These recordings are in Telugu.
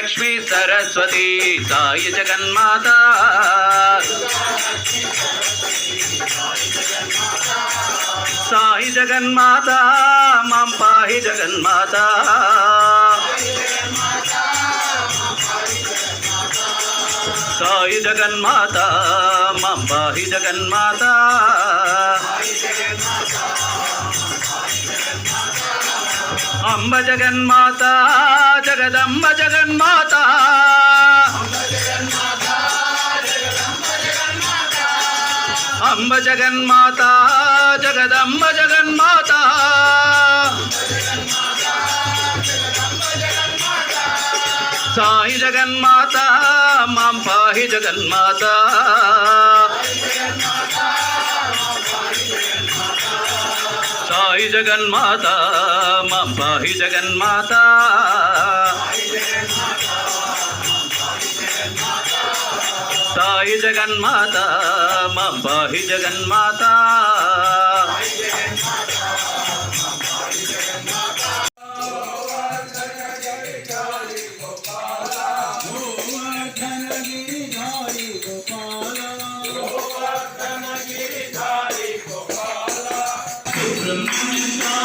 लक्ष्मी सरस्वती साई जगन्माता। साई जगन्माता माम पाहि जगन्माता। साई जगन्माता माम पाहि जगन्माता। అంబ జగన్మాత జగదంబ జగన్మాత. అంబ జగన్మాత జగదంబ జగన్మాత. సాయి జగన్మాత మాం పాహి జగన్మాత. సాయి జగన్మాత మాం పాహి జగన్మాత. సాయి జగన్మాత మాం పాహి జగన్మాత. Remember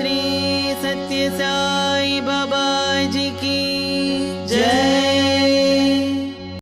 श्री सत्य साई बाबा